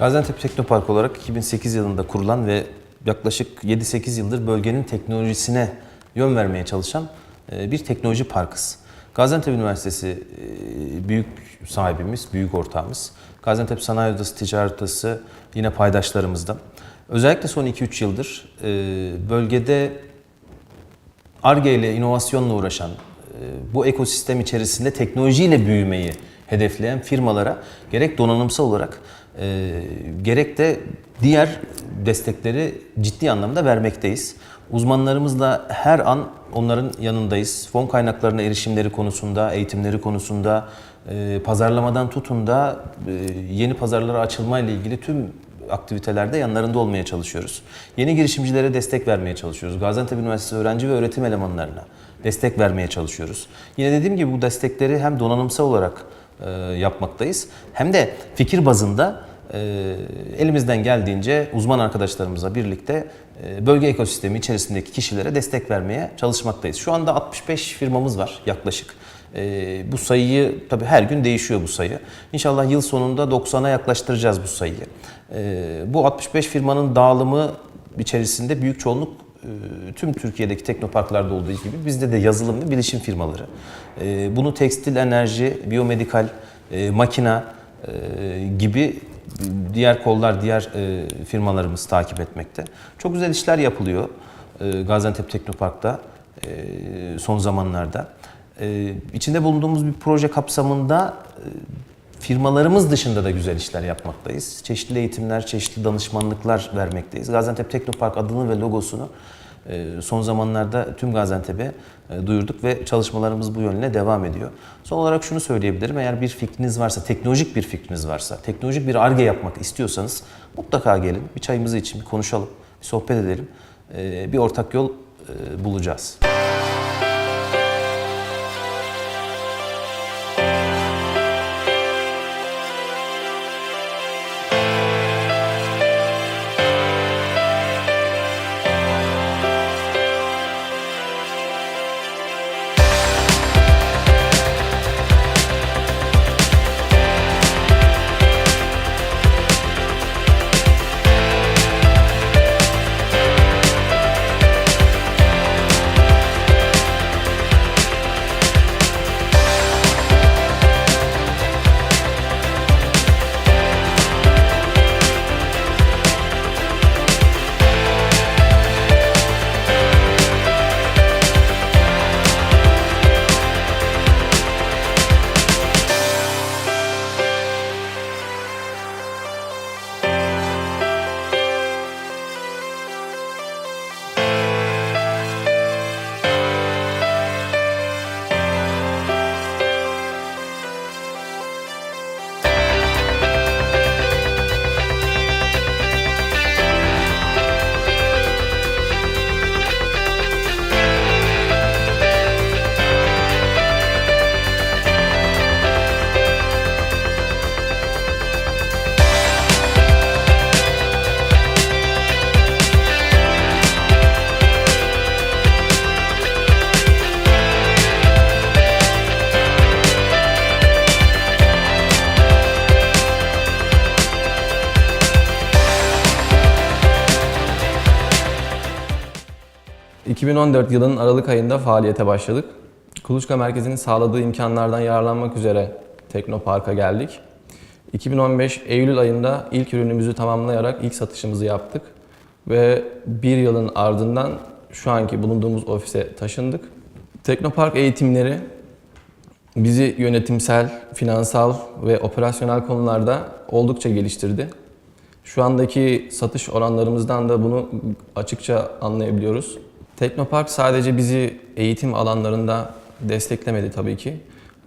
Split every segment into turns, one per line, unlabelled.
Gaziantep Teknopark olarak 2008 yılında kurulan ve yaklaşık 7-8 yıldır bölgenin teknolojisine yön vermeye çalışan e, bir teknoloji parkız. Gaziantep Üniversitesi e, büyük sahibimiz, büyük ortağımız. Gaziantep Sanayi Odası, Ticaret Odası yine paydaşlarımızdan. Özellikle son 2-3 yıldır e, bölgede ARGE ile inovasyonla uğraşan, bu ekosistem içerisinde teknolojiyle büyümeyi hedefleyen firmalara gerek donanımsal olarak e, gerek de diğer destekleri ciddi anlamda vermekteyiz. Uzmanlarımızla her an onların yanındayız. Fon kaynaklarına erişimleri konusunda, eğitimleri konusunda, e, pazarlamadan tutun da e, yeni pazarlara açılma ile ilgili tüm aktivitelerde yanlarında olmaya çalışıyoruz. Yeni girişimcilere destek vermeye çalışıyoruz. Gaziantep Üniversitesi öğrenci ve öğretim elemanlarına destek vermeye çalışıyoruz. Yine dediğim gibi bu destekleri hem donanımsal olarak e, yapmaktayız hem de fikir bazında e, elimizden geldiğince uzman arkadaşlarımızla birlikte e, bölge ekosistemi içerisindeki kişilere destek vermeye çalışmaktayız. Şu anda 65 firmamız var yaklaşık. E, bu sayıyı tabii her gün değişiyor bu sayı. İnşallah yıl sonunda 90'a yaklaştıracağız bu sayıyı. E, bu 65 firmanın dağılımı içerisinde büyük çoğunluk e, tüm Türkiye'deki teknoparklarda olduğu gibi bizde de yazılım ve bilişim firmaları. Bunu tekstil, enerji, biyomedikal, e, makina gibi diğer kollar, diğer e, firmalarımız takip etmekte. Çok güzel işler yapılıyor e, Gaziantep Teknopark'ta e, son zamanlarda. E, İçinde bulunduğumuz bir proje kapsamında e, firmalarımız dışında da güzel işler yapmaktayız. Çeşitli eğitimler, çeşitli danışmanlıklar vermekteyiz. Gaziantep Teknopark adını ve logosunu son zamanlarda tüm Gaziantep'e e, duyurduk ve çalışmalarımız bu yönüne devam ediyor. Son olarak şunu söyleyebilirim. Eğer bir fikriniz varsa, teknolojik bir fikriniz varsa, teknolojik bir arge yapmak istiyorsanız mutlaka gelin. Bir çayımızı için bir konuşalım, bir sohbet edelim. E, Bir ortak yol e, bulacağız.
2014 yılının Aralık ayında faaliyete başladık. Kuluçka Merkezi'nin sağladığı imkanlardan yararlanmak üzere Teknopark'a geldik. 2015 Eylül ayında ilk ürünümüzü tamamlayarak ilk satışımızı yaptık. Ve bir yılın ardından şu anki bulunduğumuz ofise taşındık. Teknopark eğitimleri bizi yönetimsel, finansal ve operasyonel konularda oldukça geliştirdi. Şu andaki satış oranlarımızdan da bunu açıkça anlayabiliyoruz. Teknopark sadece bizi eğitim alanlarında desteklemedi tabii ki.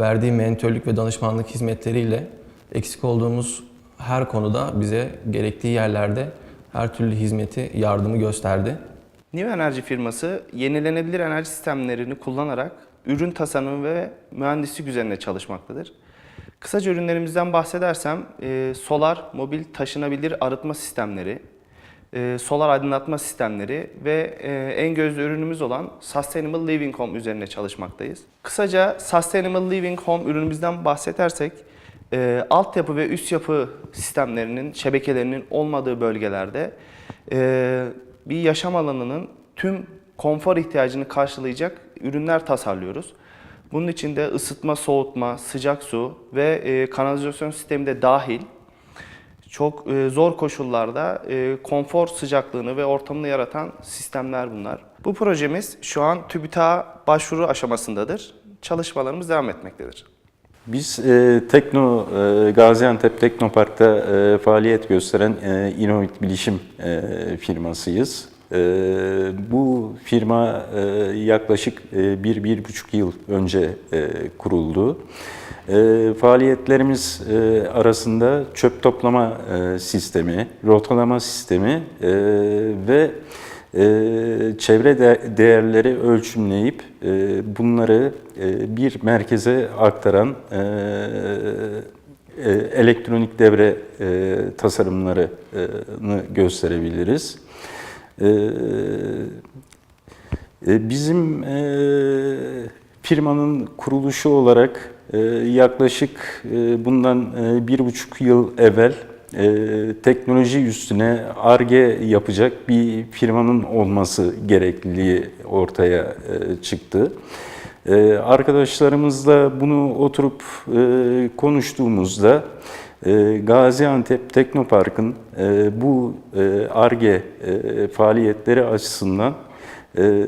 Verdiği mentörlük ve danışmanlık hizmetleriyle eksik olduğumuz her konuda bize gerektiği yerlerde her türlü hizmeti, yardımı gösterdi.
Niv Enerji firması yenilenebilir enerji sistemlerini kullanarak ürün tasarımı ve mühendislik üzerine çalışmaktadır. Kısaca ürünlerimizden bahsedersem e, solar, mobil taşınabilir arıtma sistemleri, e, solar aydınlatma sistemleri ve e, en gözde ürünümüz olan Sustainable Living Home üzerine çalışmaktayız. Kısaca Sustainable Living Home ürünümüzden bahsedersek e, altyapı ve üst yapı sistemlerinin, şebekelerinin olmadığı bölgelerde e, bir yaşam alanının tüm konfor ihtiyacını karşılayacak ürünler tasarlıyoruz. Bunun içinde ısıtma, soğutma, sıcak su ve kanalizasyon sistemi de dahil çok e, zor koşullarda e, konfor sıcaklığını ve ortamını yaratan sistemler bunlar. Bu projemiz şu an TÜBİTAK'a başvuru aşamasındadır. Çalışmalarımız devam etmektedir.
Biz e, Tekno e, Gaziantep Teknopark'ta e, faaliyet gösteren e, Innovit Bilişim e, firmasıyız. E, bu firma e, yaklaşık e, bir, bir buçuk yıl önce e, kuruldu. Faaliyetlerimiz arasında çöp toplama sistemi, rotalama sistemi ve çevre de- değerleri ölçümleyip bunları bir merkeze aktaran elektronik devre tasarımlarını gösterebiliriz. E, e, Bizim e, firmanın kuruluşu olarak e, yaklaşık bundan bir buçuk yıl evvel teknoloji üstüne ARGE yapacak bir firmanın olması gerekliliği ortaya çıktı. Arkadaşlarımızla bunu oturup konuştuğumuzda Gaziantep Teknopark'ın e, bu ARGE faaliyetleri açısından e,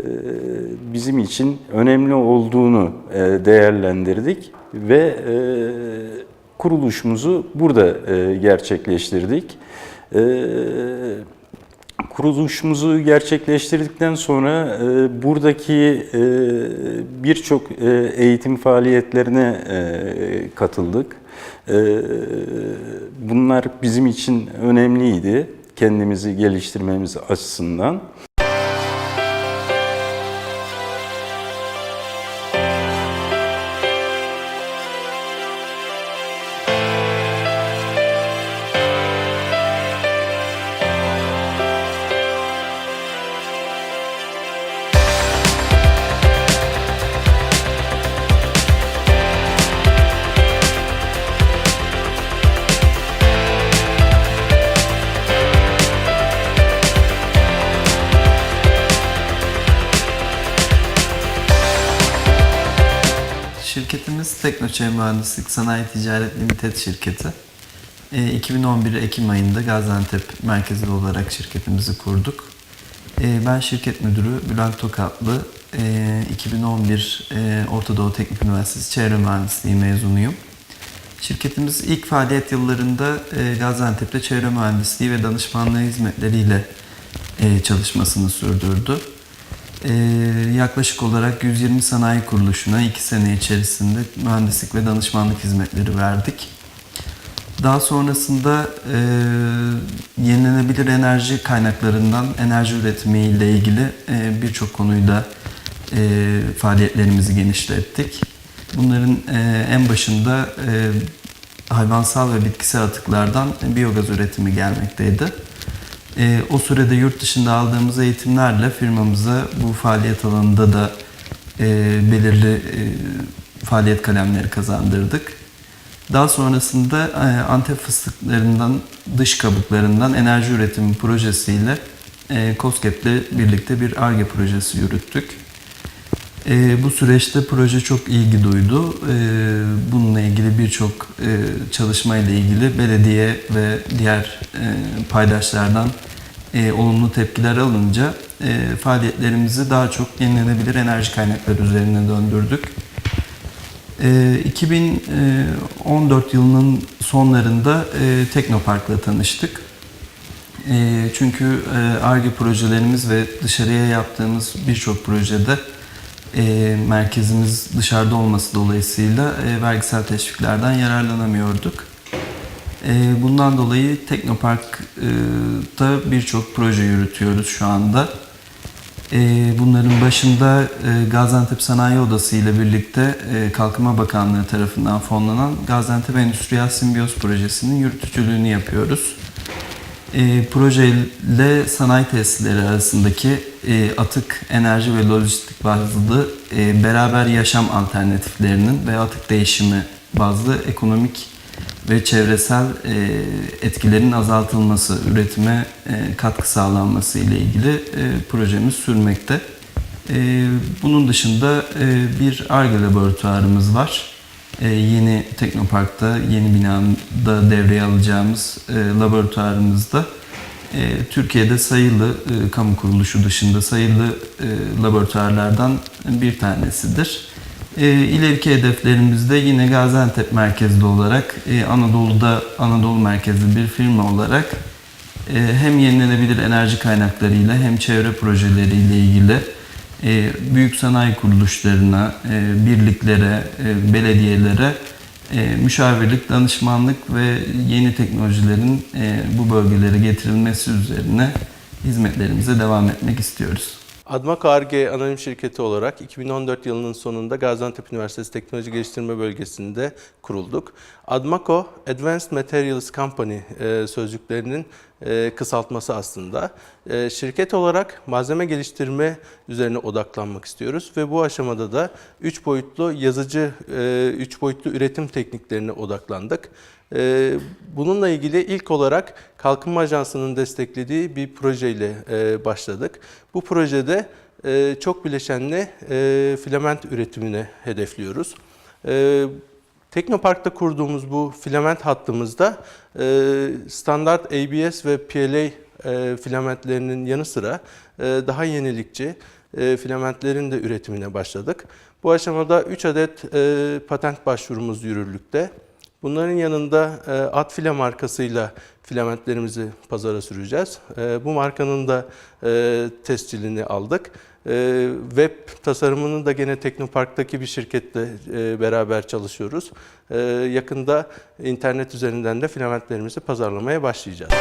bizim için önemli olduğunu e, değerlendirdik ve e, kuruluşumuzu burada e, gerçekleştirdik. Kuruluşumuzu gerçekleştirdikten sonra e, buradaki e, birçok e, eğitim faaliyetlerine e, katıldık. E, bunlar bizim için önemliydi kendimizi geliştirmemiz açısından.
Teknoçev Mühendislik Sanayi Ticaret Limited şirketi. E, 2011 Ekim ayında Gaziantep merkezli olarak şirketimizi kurduk. E, Ben şirket müdürü Bülent Tokatlı. E, 2011 e, Orta Doğu Teknik Üniversitesi Çevre Mühendisliği mezunuyum. Şirketimiz ilk faaliyet yıllarında e, Gaziantep'te çevre mühendisliği ve danışmanlığı hizmetleriyle e, çalışmasını sürdürdü. Ee, yaklaşık olarak 120 sanayi kuruluşuna 2 sene içerisinde mühendislik ve danışmanlık hizmetleri verdik. Daha sonrasında e, yenilenebilir enerji kaynaklarından enerji üretimi ile ilgili e, birçok konuyla e, faaliyetlerimizi genişlettik. Bunların e, en başında e, hayvansal ve bitkisel atıklardan biyogaz üretimi gelmekteydi. E, o sürede yurt dışında aldığımız eğitimlerle firmamıza bu faaliyet alanında da e, belirli e, faaliyet kalemleri kazandırdık. Daha sonrasında e, Antep fıstıklarından, dış kabuklarından enerji üretimi projesiyle e, COSGAP'le birlikte bir ARGE projesi yürüttük. E, bu süreçte proje çok ilgi duydu. E, bununla ilgili birçok e, çalışma ile ilgili belediye ve diğer e, paydaşlardan e, olumlu tepkiler alınca e, faaliyetlerimizi daha çok yenilenebilir enerji kaynakları üzerine döndürdük. E, 2014 yılının sonlarında e, Teknopark'la tanıştık. E, çünkü ARGE projelerimiz ve dışarıya yaptığımız birçok projede e, merkezimiz dışarıda olması dolayısıyla e, vergisel teşviklerden yararlanamıyorduk. E, bundan dolayı Teknopark'ta birçok proje yürütüyoruz şu anda. E, bunların başında e, Gaziantep Sanayi Odası ile birlikte e, Kalkınma Bakanlığı tarafından fonlanan Gaziantep Endüstriyel Simbiyoz Projesi'nin yürütücülüğünü yapıyoruz. E, projeyle sanayi tesisleri arasındaki e, atık, enerji ve lojistik bazlı beraber yaşam alternatiflerinin ve atık değişimi bazlı ekonomik ve çevresel e, etkilerin azaltılması, üretime e, katkı sağlanması ile ilgili e, projemiz sürmekte. E, bunun dışında e, bir ARGE laboratuvarımız var. E, yeni Teknopark'ta, yeni binada devreye alacağımız e, laboratuvarımızda e, Türkiye'de sayılı e, kamu kuruluşu dışında sayılı e, laboratuvarlardan bir tanesidir. E, ileriki hedeflerimizde yine Gaziantep merkezli olarak e, Anadolu'da Anadolu merkezli bir firma olarak e, hem yenilenebilir enerji kaynaklarıyla hem çevre projeleriyle ilgili e, büyük sanayi kuruluşlarına, e, birliklere, e, belediyelere e, müşavirlik, danışmanlık ve yeni teknolojilerin e, bu bölgelere getirilmesi üzerine hizmetlerimize devam etmek istiyoruz.
Admak ARGE anonim şirketi olarak 2014 yılının sonunda Gaziantep Üniversitesi Teknoloji Geliştirme Bölgesi'nde kurulduk. Admako, Advanced Materials Company e, sözcüklerinin e, kısaltması aslında. E, şirket olarak malzeme geliştirme üzerine odaklanmak istiyoruz ve bu aşamada da 3 boyutlu yazıcı, 3 boyutlu üretim tekniklerine odaklandık. Ee, Bununla ilgili ilk olarak Kalkınma Ajansı'nın desteklediği bir projeyle e, başladık. Bu projede e, çok bileşenli e, filament üretimini hedefliyoruz. E, Teknopark'ta kurduğumuz bu filament hattımızda e, standart ABS ve PLA e, filamentlerinin yanı sıra e, daha yenilikçi filamentlerin de üretimine başladık. Bu aşamada 3 adet patent başvurumuz yürürlükte. Bunların yanında e, Atfile markasıyla filamentlerimizi pazara süreceğiz. Bu markanın da e, tescilini aldık. E, web tasarımını da gene Teknopark'taki bir şirketle e, beraber çalışıyoruz. E, yakında internet üzerinden de filamentlerimizi pazarlamaya başlayacağız.